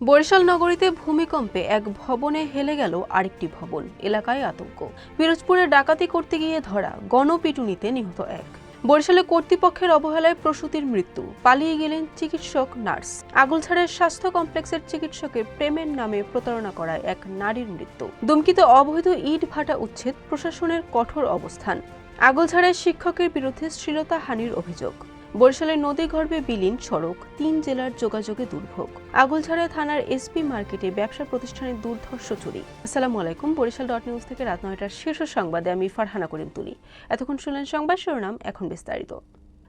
বরিশাল নগরীতে ভূমিকম্পে এক ভবনে হেলে গেল আরেকটি ভবন, এলাকায় আতঙ্ক। পিরোজপুরে ডাকাতি করতে গিয়ে ধরা গণপিটুনিতে নিহত এক। বরিশালে কর্তৃপক্ষের অবহেলায় প্রসূতির মৃত্যু, পালিয়ে গেলেন চিকিৎসক নার্স। আগলছাড়ের স্বাস্থ্য কমপ্লেক্সের চিকিৎসকের প্রেমের নামে প্রতারণা করায় এক নারীর মৃত্যু। দুমকিতে অবৈধ ইট ভাটা উচ্ছেদ, প্রশাসনের কঠোর অবস্থান। আগলছাড়ের শিক্ষকের বিরুদ্ধে শ্লীলতা হানির অভিযোগ। বরিশালের নদী নদীগর্ভে বিলীন সড়ক, তিন জেলার যোগাযোগে দুর্ভোগ। আগলঝাড়া থানার এসপি মার্কেটে ব্যবসা প্রতিষ্ঠানের দুর্ধর্ষ চুরি। আসসালামু আলাইকুম, বরিশাল ডট নিউজ থেকে রাত নয়টার শীর্ষ সংবাদে আমি ফারহানা করিম তুলি। এতক্ষণ শুনলেন সংবাদ শিরোনাম, এখন বিস্তারিত।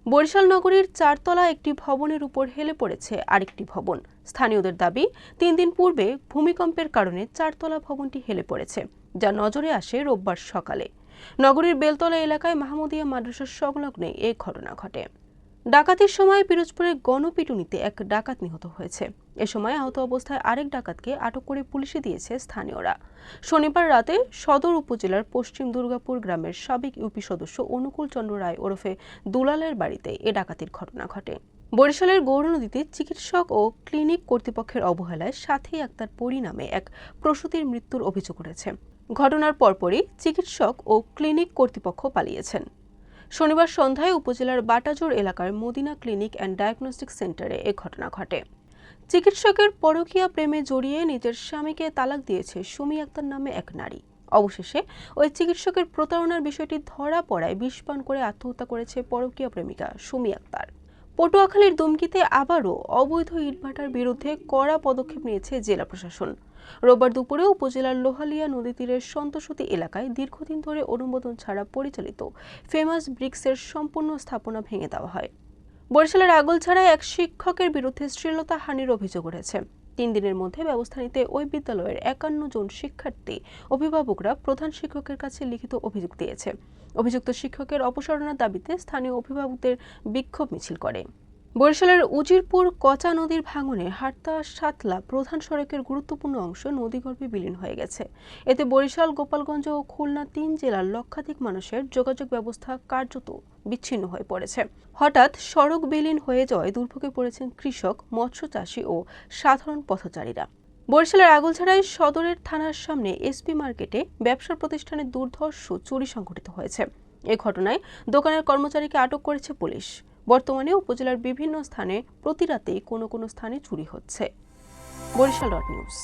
বরিশাল নগরীর চারতলা একটি ভবনের উপর হেলে পড়েছে আরেকটি ভবন। স্থানীয়দের দাবি, তিন দিন পূর্বে ভূমিকম্পের কারণে চারতলা ভবনটি হেলে পড়েছে, যা নজরে আসে রোববার সকালে। নগরীর বেলতলা এলাকায় মাহমুদিয়া মাদ্রাসার সংলগ্নে এই ঘটনা ঘটে। ডাকাতির সময় পিরোজপুরে গণপিটুনিতে এক ডাকাত নিহত হয়েছে। এ সময় আহত অবস্থায় আরেক ডাকাতকে আটক করে পুলিশে দিয়েছে স্থানীয়রা। শনিবার রাতে সদর উপজেলার পশ্চিম দুর্গাপুর গ্রামের সাবেক ইউপি সদস্য অনুকূল চন্দ্র রায় ওরফে দুলালের বাড়িতে এ ডাকাতির ঘটনা ঘটে। বরিশালের গৌরনদীতে চিকিৎসক ও ক্লিনিক কর্তৃপক্ষের অবহেলায় সাথী আক্তার পরিণামে এক প্রসূতির মৃত্যুর অভিযোগ উঠেছে। ঘটনার পরপরই চিকিৎসক ও ক্লিনিক কর্তৃপক্ষ পালিয়েছেন। শনিবার সন্ধ্যায় উপজেলার বাটাজোর এলাকার মদিনা ক্লিনিক অ্যান্ড ডায়াগনস্টিক সেন্টারে এ ঘটনা ঘটে। চিকিৎসকের পরকীয়া প্রেমে জড়িয়ে নিজের স্বামীকে তালাক দিয়েছে সুমি আক্তার নামে এক নারী। অবশেষে ওই চিকিৎসকের প্রতারণার বিষয়টি ধরা পড়ায় বিষ পান করে আত্মহত্যা করেছে পরকীয়া প্রেমিকা সুমি আক্তার। পটুয়াখালীর দুমকিতে আবারও অবৈধ ইটভাটার বিরুদ্ধে কড়া পদক্ষেপ নিয়েছে জেলা প্রশাসন। রোববার দুপুরে উপজেলার লোহালিয়া নদী তীরের সন্তসতী এলাকায় দীর্ঘদিন ধরে অনুমোদন ছাড়া পরিচালিত ফেমাস ব্রিক্সের সম্পূর্ণ স্থাপনা ভেঙে দেওয়া হয়। বরিশালের আগলছাড়ায় এক শিক্ষকের বিরুদ্ধে শ্রীলতা হানির অভিযোগ উঠেছে। তিন দিনের মধ্যে ব্যবস্থা নিতে ওই বিদ্যালয়ের একান্ন জন শিক্ষার্থী অভিভাবকরা প্রধান শিক্ষকের কাছে লিখিত অভিযোগ দিয়েছে। অভিযুক্ত শিক্ষকের অপসারণের দাবিতে স্থানীয় অভিভাবকদের বিক্ষোভ মিছিল করে। বরিশালের উজিরপুর কচা নদীর ভাঙনে হাটতা সাতলা প্রধান সড়কের গুরুত্বপূর্ণ অংশ নদীগর্ভে বিলীন হয়ে গেছে। এতে বরিশাল, গোপালগঞ্জ ও খুলনা তিন জেলার লক্ষাধিক মানুষের যোগাযোগ ব্যবস্থা কার্যত বিচ্ছিন্ন হয়ে পড়েছে। হঠাৎ সড়ক বিলীন হয়ে যাওয়ায় দুর্ভোগে পড়েছেন কৃষক মৎস্য চাষী ও সাধারণ পথচারীরা। বরিশালের আগলছাড়ায় সদরের থানার সামনে এসপি মার্কেটে ব্যবসা প্রতিষ্ঠানের দুর্ধর্ষ চুরি সংঘটিত হয়েছে। এ ঘটনায় দোকানের কর্মচারীকে আটক করেছে পুলিশ। বর্তমানে উপজেলার বিভিন্ন স্থানে প্রতি রাতেই কোনো কোনো স্থানে চুরি হচ্ছে। Barishal dot news.